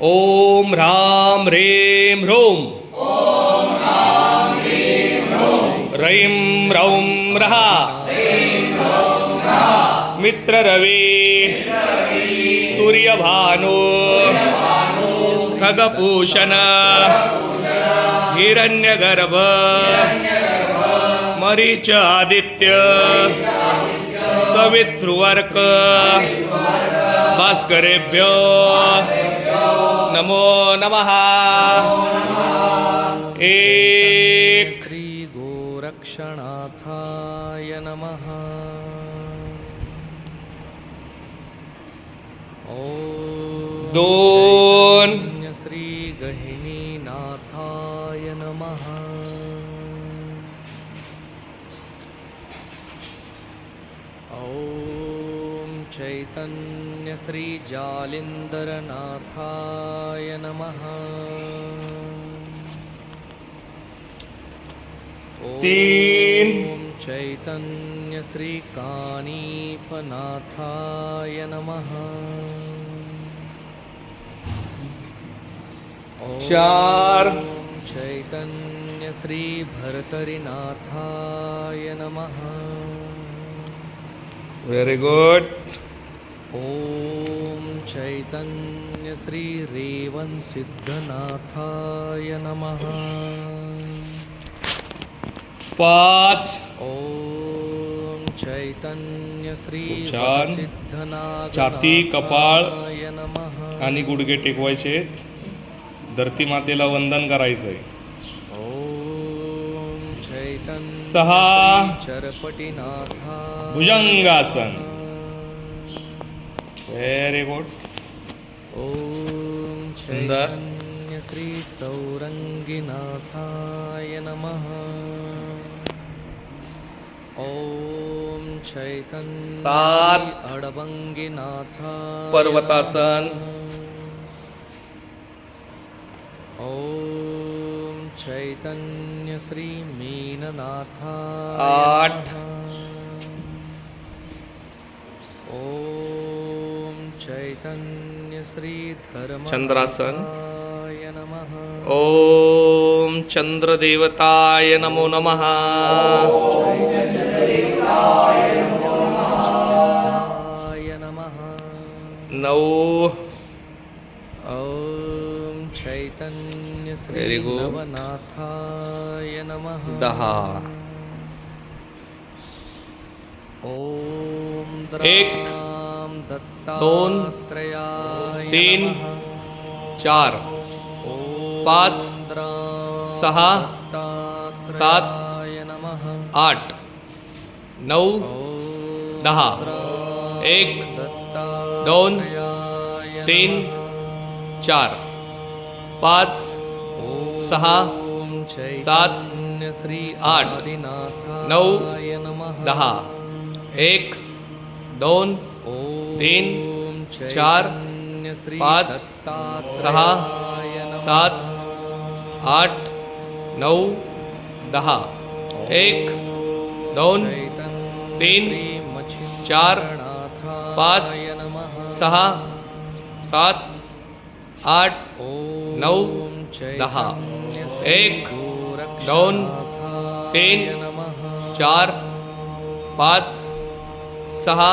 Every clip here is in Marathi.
ओम राम ह्रीं ह्रूम रैम रौं रहा। मित्र रवी सूर्यभानु। खगभूषण हिरण्यगर्भ। मरीच आदित्य सवितृवर्क। भास्करेभ्य। નમો નમઃ એક શ્રી ગોરક્ષણાથાય નમઃ દોન શ્રી ગહિનીનાથાય નમઃ चैतन्यश्रीजालिन्दरनाथाय नमः तीन. ॐ चैतन्यश्रीकानीफनाथाय नमः चार. चैतन्यश्रीभर्तरिनाथाय नमः व्हेरी गुड ॐ चैतन्यश्रीरेवंसिद्धनाथाय नमः पाच ॐ चैतन्यश्री छान. छाती, कपाळ. नमः आणि गुडघे टेकवायचे धरती मातेला वंदन करायचंय ॐ चैतन्य सहा. चरपटीनाथा भुजंगासन વેરી ગુડ ઓમ ચૈતન્ય શ્રી ચૌરંગીનાથાય નમઃ ઓમ ચૈતન્ય સાત અડબંગીનાથ પર્વતાસન ઓમ ચૈતન્ય શ્રી મીનનાથાય આઠ चंद्रासन. नमः। ओम चंद्रदेवताय नमो नमः। नऊ ॐ चैतन्य श्री. नवनाथाय नमः। दहा। ॐ एक, दोन, तीन, चार, पाच, सहा, सात, आठ, नऊ, दहा, एक, दोन, तीन, चार, पाच, सहा, सात श्री आठ, नऊ, दहा, एक, दोन तीन, चार, पाच, सहा, सात आठ नऊ दहा एक दोन तीन, चार, पाच. सहा सात आठ नऊ, दहा. एक, दोन, तीन, चार पाच सहा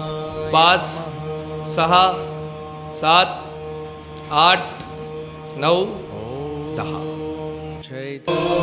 पाच. सहा सात आठ नऊ दहा चैतन्य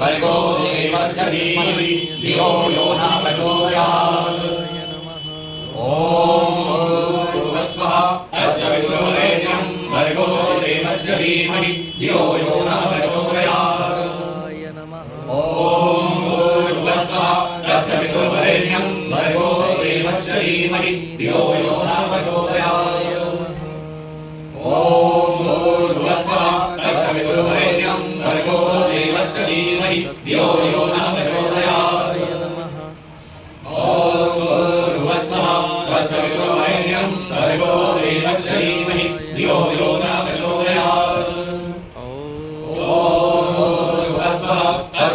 भर्गो देवस्य धीमहि धियो यो न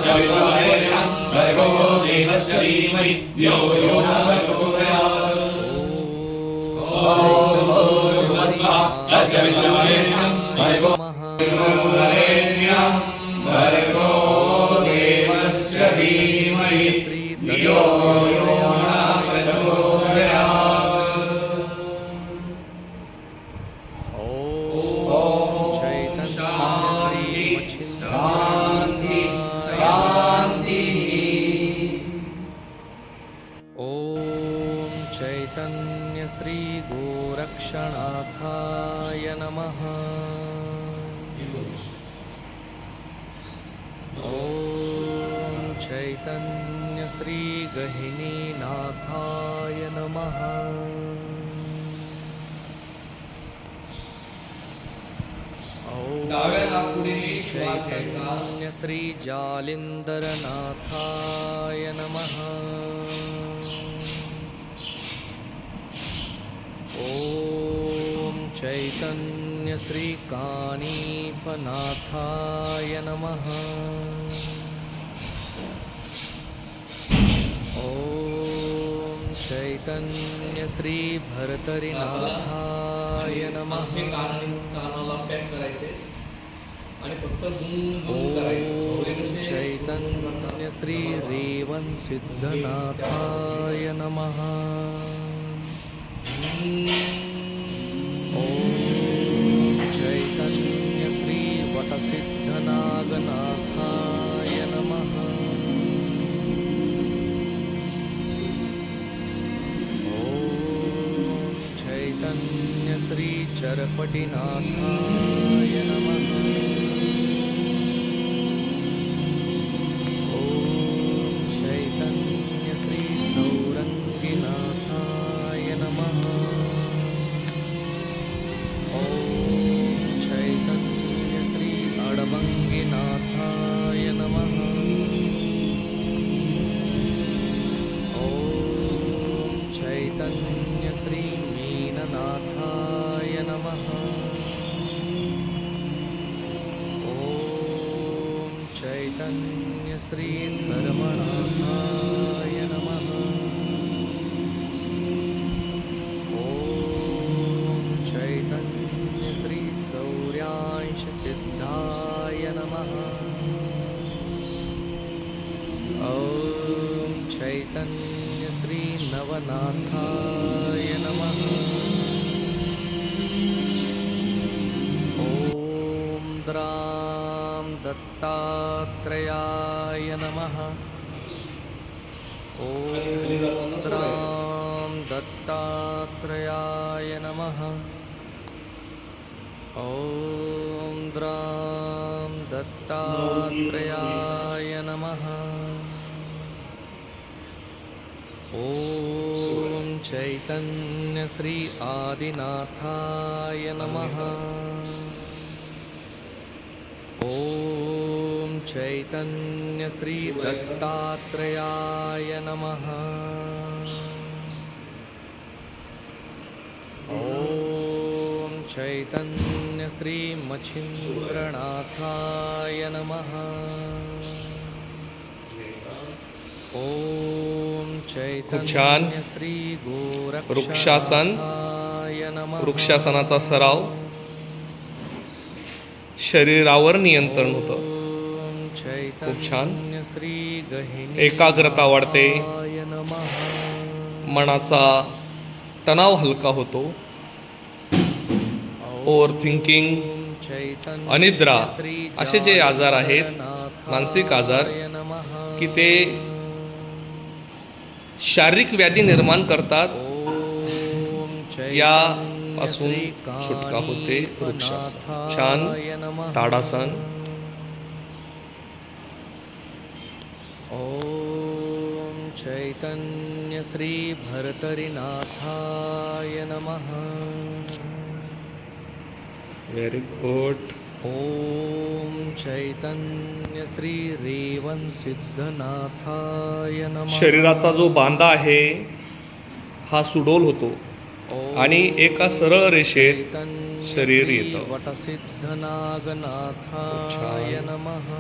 तस्य विदुर्वरेण्यं भर्गो देवस्य धीमहि धियो यो न प्रचोदयात् ॐ भूर्भुवस्वः तस्य विदुर्वरेण्यं भर्गो चैतन्य श्री गहिनी नाथाय नमः चैतन्य श्री चैतन्यश्रीजालिन्दरनाथाय नमः। ॐ कानीपनाथाय नमः। चैतन्य श्री भरतरीनाथाय नमः कान कानाला पॅक करायचे आणि फक्त चैतन्य श्री रेवन् सिद्धनाथाय नमः ॐ चैतन्य श्री वटसिद्धनागनाथाय श्रीचरपटिनाथाय नमः। चैतन्यश्रीधर्मनाथाय नमः। ॐ चैतन्यश्रीचौर्यांशसिद्धाय नमः। ॐ चैतन्यश्रीनवनाथाय नवनाथाय नमः। ॐ द्रां ॐ द्रां दत्तात्रेयाय नमः। ॐ द्रां दत्तात्रेयाय नमः। ॐ चैतन्य श्री आदिनाथाय नमः। ॐ चैतन्य श्री चैतन्यश्रीदत्तात्रयाय नमः। ॐ चैतन्यश्रीमच्छिन्द्रनाथाय नमः। ॐ चैतन्यश्री वृक्षासन वृक्षासनाचा सराव. शरीरावर नियंत्रण होतं. खूप छान. एकाग्रता वाढते. मनाचा तणाव हलका होतो. ओव्हर थिंकिंग अनिद्रा असे जे आजार आहेत मानसिक आजार की ते शारीरिक व्याधी निर्माण करतात. या पासून सुटका होते. वृक्षासन. छान. ताडासन. ॐ चैतन्य श्री भर्तरिनाथाय नमः व्हेरी गुड ॐ चैतन्य श्री रेवण सिद्धनाथाय नमः शरीराचा जो बांधा आहे हा सुडोल होतो आणि एका सरळ रेषेत शरीर येतं. वटसिद्धनागनाथाय. नमः